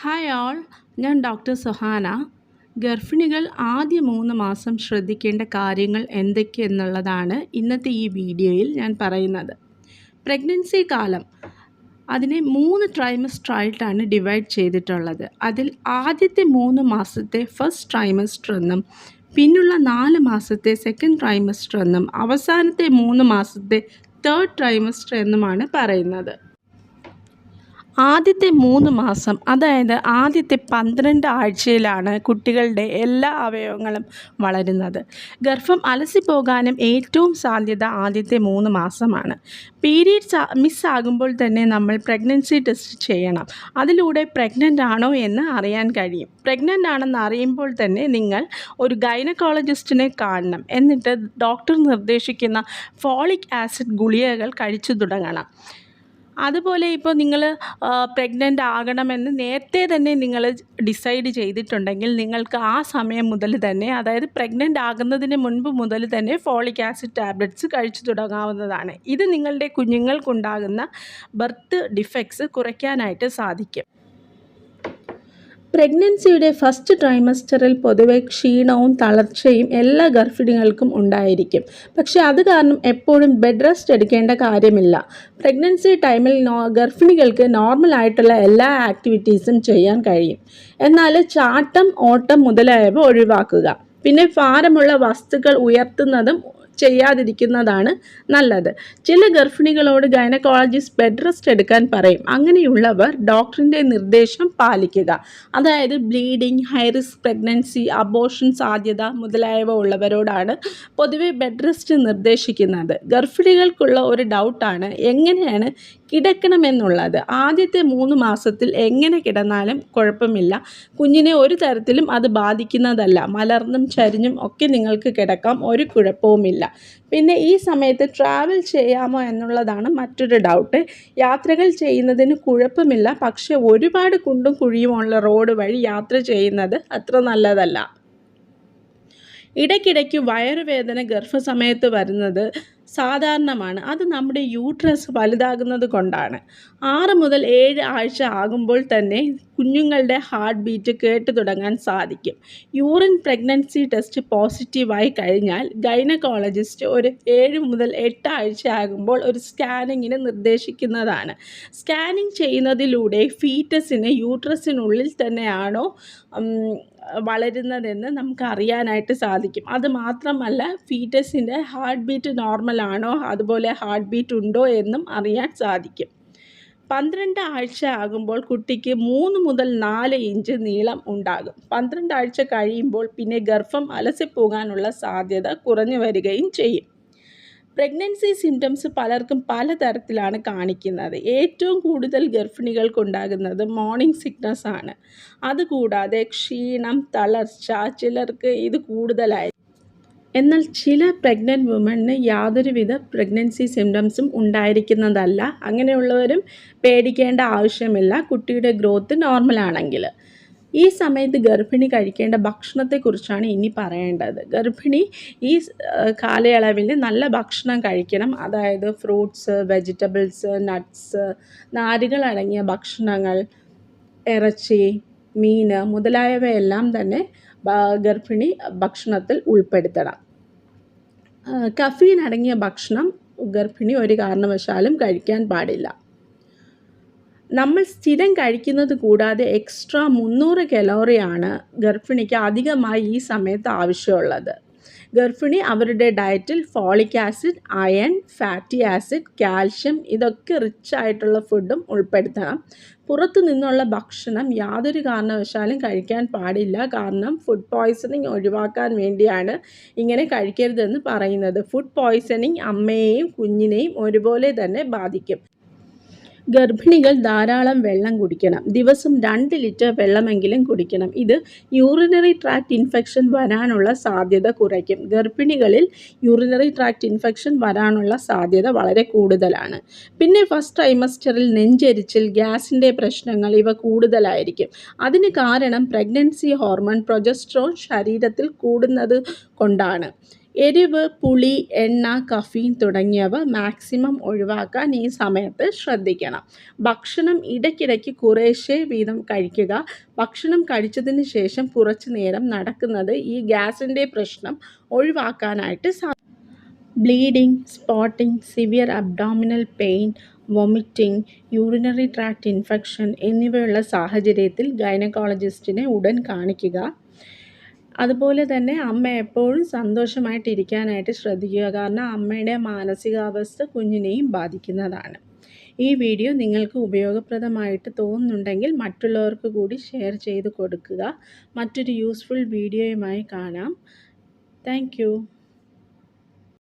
Hi all ഞാൻ doctor Suhana. ഗർഭിണികൾ ആദ്യ മൂന്ന് മാസം ശ്രദ്ധിക്കേണ്ട കാര്യങ്ങൾ എന്തൊക്കെയെന്നുള്ളതാണ് ഇന്നത്തെ ഈ വീഡിയോയിൽ ഞാൻ പറയുന്നത്. പ്രഗ്നൻസി കാലം. അതിനെ മൂന്ന് ട്രൈമസ്റ്റർ ആയിട്ടാണ് ഡിവൈഡ് ചെയ്തിട്ടുള്ളത്. അതിൽ ആദ്യത്തെ മൂന്ന് മാസത്തെ ഫസ്റ്റ് ട്രൈമസ്റ്റർ എന്നും പിന്നുള്ള നാല് മാസത്തെ സെക്കൻഡ് ട്രൈമസ്റ്റർ എന്നും അവസാനത്തെ മൂന്ന് മാസത്തെ തേർഡ് ട്രൈമസ്റ്റർ എന്നുമാണ് പറയുന്നത്. ആദ്യത്തെ മൂന്ന് മാസം അതായത് ആദ്യത്തെ പന്ത്രണ്ട് ആഴ്ചയിലാണ് കുട്ടികളുടെ എല്ലാ അവയവങ്ങളും വളരുന്നത്. ഗർഭം അലസിപ്പോകാനും ഏറ്റവും സാധ്യത ആദ്യത്തെ മൂന്ന് മാസമാണ്. പീരീഡ്സ് മിസ്സാകുമ്പോൾ തന്നെ നമ്മൾ പ്രഗ്നൻസി ടെസ്റ്റ് ചെയ്യണം. അതിലൂടെ പ്രഗ്നന്റ് ആണോ എന്ന് അറിയാൻ കഴിയും. പ്രഗ്നന്റ് ആണെന്ന് അറിയുമ്പോൾ തന്നെ നിങ്ങൾ ഒരു ഗൈനക്കോളജിസ്റ്റിനെ കാണണം. എന്നിട്ട് ഡോക്ടർ നിർദ്ദേശിക്കുന്ന ഫോളിക് ആസിഡ് ഗുളികകൾ കഴിച്ചു തുടങ്ങണം. അതുപോലെ ഇപ്പോൾ നിങ്ങൾ പ്രഗ്നന്റ് ആകണമെന്ന് നേരത്തെ തന്നെ നിങ്ങൾ ഡിസൈഡ് ചെയ്തിട്ടുണ്ടെങ്കിൽ നിങ്ങൾക്ക് ആ സമയം മുതൽ തന്നെ അതായത് പ്രഗ്നന്റ് ആകുന്നതിന് മുൻപ് മുതൽ തന്നെ ഫോളിക് ആസിഡ് ടാബ്ലറ്റ്സ് കഴിച്ചു തുടങ്ങാവുന്നതാണ്. ഇത് നിങ്ങളുടെ കുഞ്ഞുങ്ങൾക്കുണ്ടാകുന്ന ബർത്ത് ഡിഫക്ട്സ് കുറയ്ക്കാനായിട്ട് സാധിക്കും. പ്രഗ്നൻസിയുടെ ഫസ്റ്റ് ട്രൈമസ്റ്ററിൽ പൊതുവെ ക്ഷീണവും തളർച്ചയും എല്ലാ ഗർഭിണികൾക്കും ഉണ്ടായിരിക്കും. പക്ഷേ അത് കാരണം എപ്പോഴും ബെഡ് റെസ്റ്റ് എടുക്കേണ്ട കാര്യമില്ല. പ്രഗ്നൻസി ടൈമിൽ നോ ഗർഭിണികൾക്ക് നോർമൽ ആയിട്ടുള്ള എല്ലാ ആക്ടിവിറ്റീസും ചെയ്യാൻ കഴിയും. എന്നാൽ ചാട്ടം ഓട്ടം മുതലായവ ഒഴിവാക്കുക. പിന്നെ ഭാരമുള്ള വസ്തുക്കൾ ഉയർത്തുന്നതും ചെയ്യാതിരിക്കുന്നതാണ് നല്ലത്. ചില ഗർഭിണികളോട് ഗൈനക്കോളജിസ്റ്റ് ബെഡ് റെസ്റ്റ് എടുക്കാൻ പറയും. അങ്ങനെയുള്ളവർ ഡോക്ടറിന്റെ നിർദ്ദേശം പാലിക്കുക. അതായത് bleeding high risk pregnancy abortion സാധ്യത മുതലായവ ഉള്ളവരോടാണ് പൊതുവെ ബെഡ് റെസ്റ്റ് നിർദ്ദേശിക്കുന്നത്. ഗർഭിണികൾക്കുള്ള ഒരു ഡൗട്ടാണ് എങ്ങനെയാണ് കിടക്കണമെന്നുള്ളത്. ആദ്യത്തെ മൂന്ന് മാസത്തിൽ എങ്ങനെ കിടന്നാലും കുഴപ്പമില്ല. കുഞ്ഞിനെ ഒരു തരത്തിലും അത് ബാധിക്കുന്നതല്ല. മലർന്നും ചരിഞ്ഞും ഒക്കെ നിങ്ങൾക്ക് കിടക്കാം. ഒരു കുഴപ്പവുമില്ല. പിന്നെ ഈ സമയത്ത് ട്രാവൽ ചെയ്യാമോ എന്നുള്ളതാണ് മറ്റൊരു ഡൗട്ട് യാത്രകൾ ചെയ്യുന്നതിന് കുഴപ്പമില്ല. പക്ഷേ ഒരുപാട് കുണ്ടും കുഴിയുമുള്ള റോഡ് വഴി യാത്ര ചെയ്യുന്നത് അത്ര നല്ലതല്ല. ഇടയ്ക്കിടയ്ക്ക് വയറുവേദന ഗർഭസമയത്ത് വരുന്നത് സാധാരണമാണ്. അത് നമ്മുടെ യൂട്രസ് വലുതാകുന്നത് കൊണ്ടാണ്. ആറ് മുതൽ ഏഴ് ആഴ്ച ആകുമ്പോൾ തന്നെ കുഞ്ഞുങ്ങളുടെ ഹാർട്ട് ബീറ്റ് കേട്ടു തുടങ്ങാൻ സാധിക്കും. യൂറിൻ പ്രഗ്നൻസി ടെസ്റ്റ് പോസിറ്റീവായി കഴിഞ്ഞാൽ ഗൈനക്കോളജിസ്റ്റ് ഒരു ഏഴ് മുതൽ എട്ട് ആഴ്ച ആകുമ്പോൾ ഒരു സ്കാനിങ്ങിന് നിർദ്ദേശിക്കുന്നതാണ്. സ്കാനിങ് ചെയ്യുന്നതിലൂടെ ഫീറ്റസിന് യൂട്രസിനുള്ളിൽ തന്നെയാണോ വളരുന്നതെന്ന് നമുക്ക് അറിയാനായിട്ട് സാധിക്കും. അത് മാത്രമല്ല ഫീറ്റസിന്റെ ഹാർട്ട് ബീറ്റ് നോർമൽ ആണോ അതുപോലെ ഹാർട്ട് ബീറ്റ് ഉണ്ടോ എന്നും അറിയാൻ സാധിക്കും. പന്ത്രണ്ട് ആഴ്ച ആകുമ്പോൾ കുട്ടിക്ക് മൂന്ന് മുതൽ നാല് ഇഞ്ച് നീളം ഉണ്ടാകും. പന്ത്രണ്ട് ആഴ്ച കഴിയുമ്പോൾ പിന്നെ ഗർഭം അലസിപ്പോകാനുള്ള സാധ്യത കുറഞ്ഞു വരികയും ചെയ്യും. പ്രഗ്നൻസി സിംറ്റംസ് പലർക്കും പലതരത്തിലാണ് കാണിക്കുന്നത്. ഏറ്റവും കൂടുതൽ ഗർഭിണികൾക്കുണ്ടാകുന്നത് മോർണിംഗ് സിക്നസ് ആണ്. അതുകൂടാതെ ക്ഷീണം തളർച്ച ചിലർക്ക് ഇത് കൂടുതലായി. എന്നാൽ ചില പ്രഗ്നന്റ് വുമണിന് യാതൊരുവിധ പ്രഗ്നൻസി സിംറ്റംസും ഉണ്ടായിരിക്കുന്നതല്ല. അങ്ങനെയുള്ളവരും പേടിക്കേണ്ട ആവശ്യമില്ല. കുട്ടിയുടെ ഗ്രോത്ത് നോർമലാണെങ്കിൽ ഈ സമയത്ത് ഗർഭിണി കഴിക്കേണ്ട ഭക്ഷണത്തെക്കുറിച്ചാണ് ഇനി പറയേണ്ടത്. ഗർഭിണി ഈ കാലയളവിൽ നല്ല ഭക്ഷണം കഴിക്കണം. അതായത് ഫ്രൂട്ട്സ് വെജിറ്റബിൾസ് നട്ട്സ് നാരുകൾ അടങ്ങിയ ഭക്ഷണങ്ങൾ ഇറച്ചി മീൻ മുതലായവയെല്ലാം തന്നെ ഗർഭിണി ഭക്ഷണത്തിൽ ഉൾപ്പെടുത്തണം. കഫീൻ അടങ്ങിയ ഭക്ഷണം ഗർഭിണി ഒരു കാരണവശാലും കഴിക്കാൻ പാടില്ല. നമ്മൾ സ്ഥിരം കഴിക്കുന്നത് കൂടാതെ എക്സ്ട്രാ മുന്നൂറ് കലോറിയാണ് ഗർഭിണിക്ക് അധികമായി ഈ സമയത്ത് ആവശ്യമുള്ളത്. ഗർഭിണി അവരുടെ ഡയറ്റിൽ folic acid iron fatty acid calcium ഇതൊക്കെ റിച്ച് ആയിട്ടുള്ള ഫുഡും ഉൾപ്പെടുത്തണം. പുറത്തു നിന്നുള്ള ഭക്ഷണം യാതൊരു കാരണവശാലും കഴിക്കാൻ പാടില്ല. കാരണം ഫുഡ് പോയ്സണിങ് ഒഴിവാക്കാൻ വേണ്ടിയാണ് ഇങ്ങനെ കഴിക്കരുതെന്ന് പറയുന്നത്. ഫുഡ് പോയ്സണിങ് അമ്മയെയും കുഞ്ഞിനെയും ഒരുപോലെ തന്നെ ബാധിക്കും. ഗർഭിണികൾ ധാരാളം വെള്ളം കുടിക്കണം. ദിവസം രണ്ട് ലിറ്റർ വെള്ളമെങ്കിലും കുടിക്കണം. ഇത് യൂറിനറി ട്രാക്ട് ഇൻഫെക്ഷൻ വരാനുള്ള സാധ്യത കുറയ്ക്കും. ഗർഭിണികളിൽ യൂറിനറി ട്രാക്ട് ഇൻഫെക്ഷൻ വരാനുള്ള സാധ്യത വളരെ കൂടുതലാണ്. പിന്നെ ഫസ്റ്റ് ട്രൈമസ്റ്ററിൽ നെഞ്ചരിച്ചിൽ ഗ്യാസിന്റെ പ്രശ്നങ്ങൾ ഇവ കൂടുതലായിരിക്കും. അതിന് കാരണം പ്രഗ്നൻസി ഹോർമോൺ പ്രൊജസ്ട്രോൺ ശരീരത്തിൽ കൂടുന്നത് കൊണ്ടാണ്. എരിവ് പുളി എണ്ണ കഫീൻ തുടങ്ങിയവ മാക്സിമം ഒഴിവാക്കാൻ ഈ സമയത്ത് ശ്രദ്ധിക്കണം. ഭക്ഷണം ഇടയ്ക്കിടയ്ക്ക് കുറേശ്ശെ വീതം കഴിക്കുക. ഭക്ഷണം കഴിച്ചതിന് ശേഷം കുറച്ചു നേരം നടക്കുന്നത് ഈ ഗ്യാസിന്റെ പ്രശ്നം ഒഴിവാക്കാനായിട്ട് bleeding spotting severe abdominal pain vomiting urinary tract infection എന്നിവയുള്ള സാഹചര്യത്തിൽ ഗൈനക്കോളജിസ്റ്റിനെ ഉടൻ കാണിക്കുക. അതുപോലെ തന്നെ അമ്മ എപ്പോഴും സന്തോഷമായിട്ടിരിക്കാനായിട്ട് ശ്രദ്ധിക്കുക. കാരണം അമ്മയുടെ മാനസികാവസ്ഥ കുഞ്ഞിനെയും ബാധിക്കുന്നതാണ്. ഈ വീഡിയോ നിങ്ങൾക്ക് ഉപയോഗപ്രദമായിട്ട് തോന്നുന്നുണ്ടെങ്കിൽ മറ്റുള്ളവർക്ക് കൂടി ഷെയർ ചെയ്ത് കൊടുക്കുക. മറ്റൊരു യൂസ്ഫുൾ വീഡിയോയുമായി കാണാം. താങ്ക്